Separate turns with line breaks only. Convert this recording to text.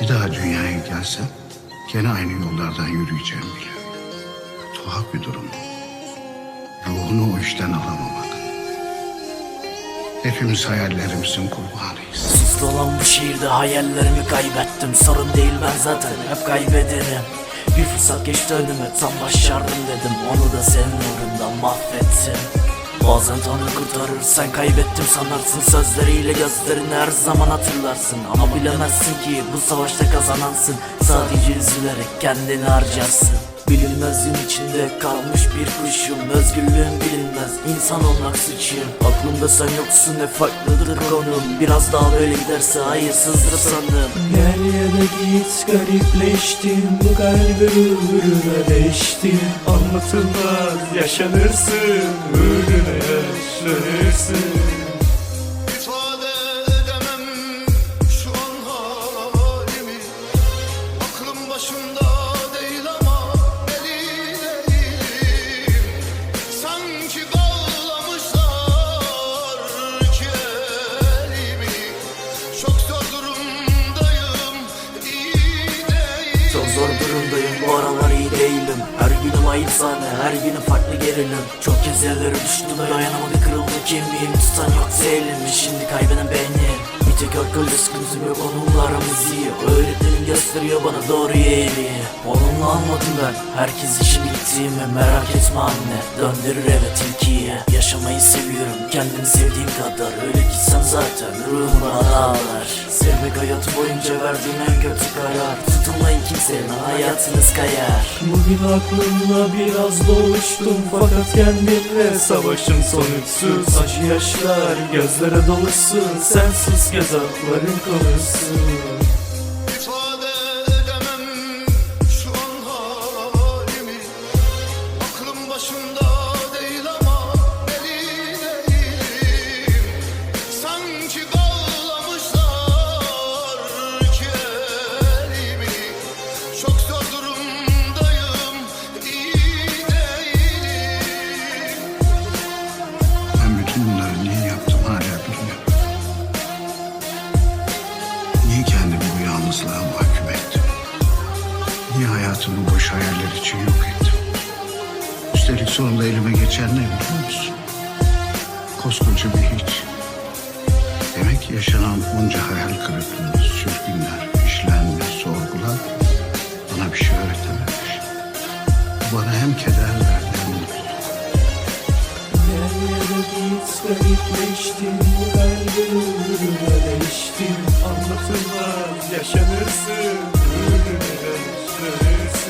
Bir daha dünyaya gelsem gene aynı yollardan yürüyeceğim bile. Tuhaf bir durum. Ruhunu o işten alamamak. Hepimiz hayallerimizin kurbanıyız.
Suslu olan bu şehirde hayallerimi kaybettim Sorun değil ben zaten hep kaybederim Bir fırsat geçti önüme tam başardım dedim Onu da senin uğrundan mahvettim Bazen Tanrı kurtarır sen kaybettim sanarsın. Sözleriyle gözlerini her zaman hatırlarsın. Ama bilemezsin ki bu savaşta kazanansın. Sadece üzülerek kendini harcarsın Bilinmezliğin içinde kalmış bir kuşum. Özgürlüğün bilinmez insan olmak suçum. Aklımda sen yoksun ne farklıdır konum. Biraz daha böyle giderse hayırsızdır sandım
Gel ya da git garipleştim. Bu kalbe uğruna değiştim Anlatılmaz yaşanırsın. Uğruna yaşlanırsın
zor durumdayım.
Bu aralar iyi değilim. Her günüm ayıp sahne her günüm farklı gerilim. Çok kez yerlere düştüm dayanamadı kırıldı kemiğim Tutan yok elimi şimdi kaybeden benim. Bir tek alkolde sıkıntım yok onunla aramız iyi. Öğretmenim gösteriyor bana doğru eğri Onunla almadım ben. Herkes işi bittiğimi Merak etme anne. Döndürür eve tilkiyi. Yaşamayı seviyorum. Kendimi sevdiğim kadar. Öyle gitsem zaten ruhum bana ağlar Sevmek hayatı boyunca verdiğim en kötü karar. Tutunmayın kimsenin hayatınız kayar
Bugün aklımla biraz doluştum Fakat kendimle savaşım sonuçsuz Acı yaşlar gözlere doluşsun Sensiz gazapların konuşsun
bütün bunları niye yaptım hala bilmiyorum. Niye kendimi bu yalnızlığa mahkum ettim? Niye hayatımı boş hayaller için yok ettim? Üstelik sonunda elime geçen ne biliyor musun? Koskoca bir hiç. Demek yaşanan onca hayal kırıklığı, sürgünler, işlenme, sorgular bana bir şey öğretememiş. Bana hem keder verdi
Hasta gitmiştim ben gönlüme değiştim. Anlatılmaz yaşanırsın Gönlüme yaşanırsın